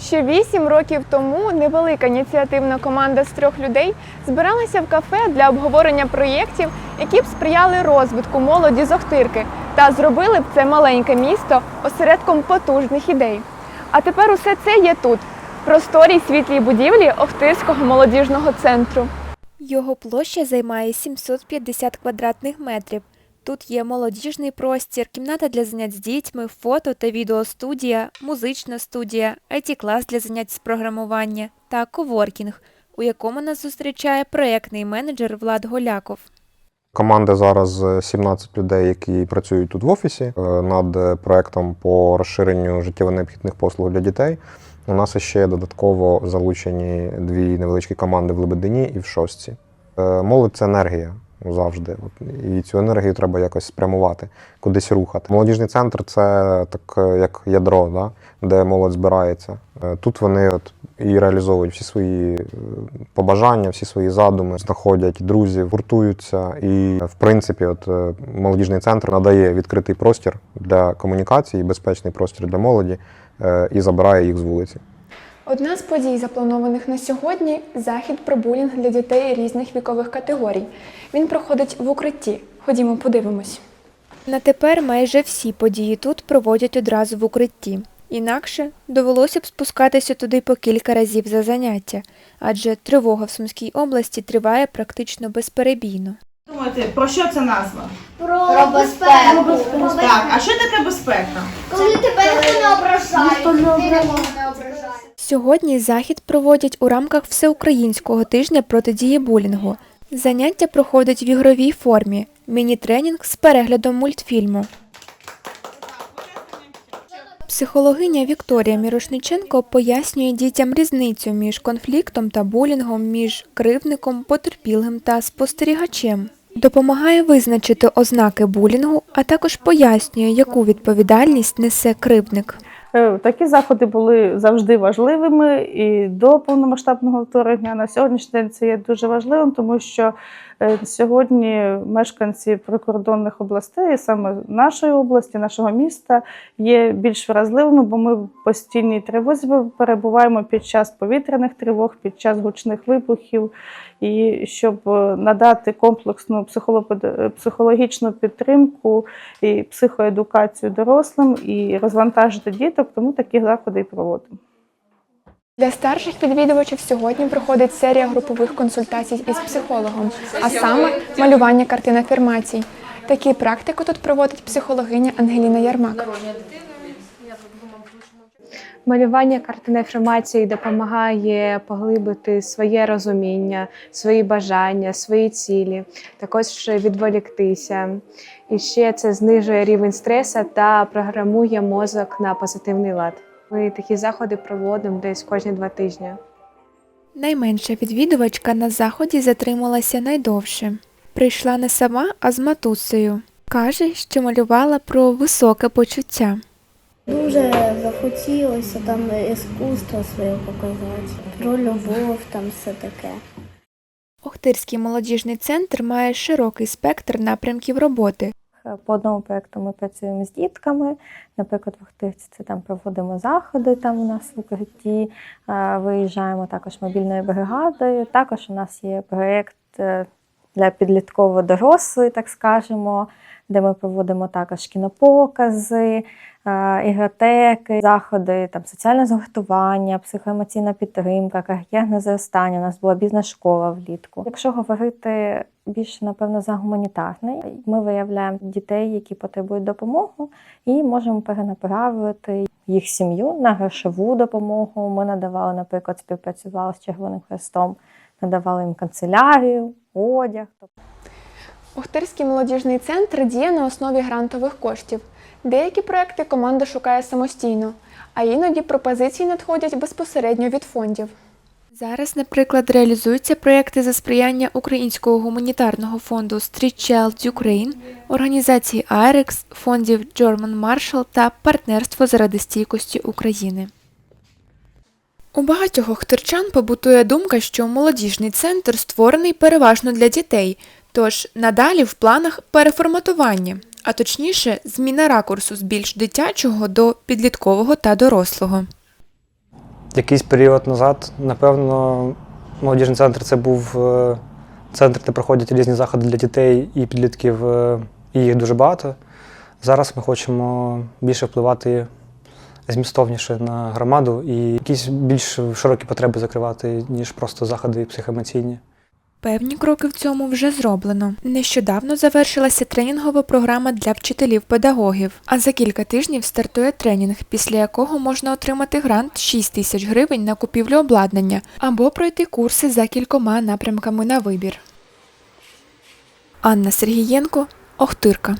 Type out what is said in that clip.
Ще вісім років тому невелика ініціативна команда з трьох людей збиралася в кафе для обговорення проєктів, які б сприяли розвитку молоді з Охтирки та зробили б це маленьке місто осередком потужних ідей. А тепер усе це є тут, в просторій світлій будівлі Охтирського молодіжного центру. Його площа займає 750 квадратних метрів. Тут є молодіжний простір, кімната для занять з дітьми, фото та відеостудія, музична студія, IT-клас для занять з програмування та коворкінг, у якому нас зустрічає проєктний менеджер Влад Голяков. Команда зараз е, 17 людей, які працюють тут в офісі е, над е, проектом по розширенню життєво необхідних послуг для дітей. У нас ще додатково залучені дві невеличкі команди в Лебедині і в Шостці. Е, Молодь це енергія завжди. І цю енергію треба якось спрямувати, кудись рухати. Молодіжний центр це так е, як ядро, да? де молодь збирається. Е, Тут вони от і реалізовують всі свої е, побажання, всі свої задуми, знаходять друзів, гуртуються. І, в принципі, от молодіжний центр надає відкритий простір для комунікації, безпечний простір для молоді і забирає їх з вулиці. Одна з подій, запланованих на сьогодні захід про булінг для дітей різних вікових категорій. Він проходить в укритті. Ходімо, подивимось. На тепер майже всі події тут проводять одразу в укритті. Інакше довелося б спускатися туди по кілька разів за заняття, адже тривога в Сумській області триває практично безперебійно. Думаєте, про що це назва? Про безпеку. Так, а що таке безпека? Коли тебе ніхто не ображає, ти нікого не ображає. Сьогодні захід проводять у рамках Всеукраїнського тижня протидії булінгу. Заняття проходять в ігровій формі, міні-тренінг з переглядом мультфільму. Психологиня Вікторія Мірошниченко пояснює дітям різницю між конфліктом та булінгом, між кривдником, потерпілим та спостерігачем. Допомагає визначити ознаки булінгу, а також пояснює, яку відповідальність несе кривдник. Е, Такі заходи були завжди важливими і до повномасштабного вторгнення. На сьогоднішній день це є дуже важливим, тому що е, сьогодні мешканці прикордонних областей, саме нашої області, нашого міста, є більш вразливими, бо ми в постійній тривозі перебуваємо під час повітряних тривог, під час гучних вибухів. І щоб е, надати комплексну психологічну підтримку і психоедукацію дорослим і розвантажити діток, тому такі заходи і проводимо. Для старших відвідувачів сьогодні проходить серія групових консультацій із психологом, а саме малювання картин афірмацій. Такі практику тут проводить психологиня Ангеліна Ярмак. Малювання картин афірмації допомагає поглибити своє розуміння, свої бажання, свої цілі, також відволіктися. І ще це знижує рівень стресу та програмує мозок на позитивний лад. Ми такі заходи проводимо десь кожні два тижні. Найменша відвідувачка на заході затрималася найдовше. Прийшла не сама, а з матусею. Каже, що малювала про високе почуття. Дуже захотілося там іскусство своє показати, про любов, там все таке. Охтирський молодіжний центр має широкий спектр напрямків роботи. По одному проєкту ми працюємо з дітками. Наприклад, в Охтирці це там проводимо заходи там у нас в укритті. Е, Виїжджаємо також мобільною бригадою. Також у нас є проєкт для підлітково-дорослої, так скажемо, де ми проводимо також кінопокази, е, ігротеки, заходи, там соціальне згуртування, психоемоційна підтримка, кар'єрне зростання. У нас була бізнес-школа влітку. Якщо говорити більше, напевно, за гуманітарний, ми виявляємо дітей, які потребують допомогу, і можемо перенаправити їх сім'ю на грошову допомогу. Ми надавали, наприклад, співпрацювали з Червоним Хрестом, надавали їм канцелярію, одяг. Охтирський молодіжний центр діє на основі грантових коштів. Деякі проекти команда шукає самостійно, а іноді пропозиції надходять безпосередньо від фондів. Зараз, наприклад, реалізуються проєкти за сприяння Українського гуманітарного фонду Street Child Ukraine, організації AREX, фондів German Marshall та Партнерство заради стійкості України. У багатьох охтирчан побутує думка, що молодіжний центр створений переважно для дітей, тож надалі в планах переформатування, а точніше, зміна ракурсу з більш дитячого до підліткового та дорослого. Якийсь період назад, напевно, молодіжний центр це був е, центр, де проходять різні заходи для дітей і підлітків, е, і їх дуже багато. Зараз ми хочемо більше впливати змістовніше на громаду і якісь більш широкі потреби закривати, ніж просто заходи психоемоційні. Певні кроки в цьому вже зроблено. Нещодавно завершилася тренінгова програма для вчителів-педагогів. А за кілька тижнів стартує тренінг, після якого можна отримати грант 6 тисяч гривень на купівлю обладнання або пройти курси за кількома напрямками на вибір. Анна Сергієнко, Охтирка.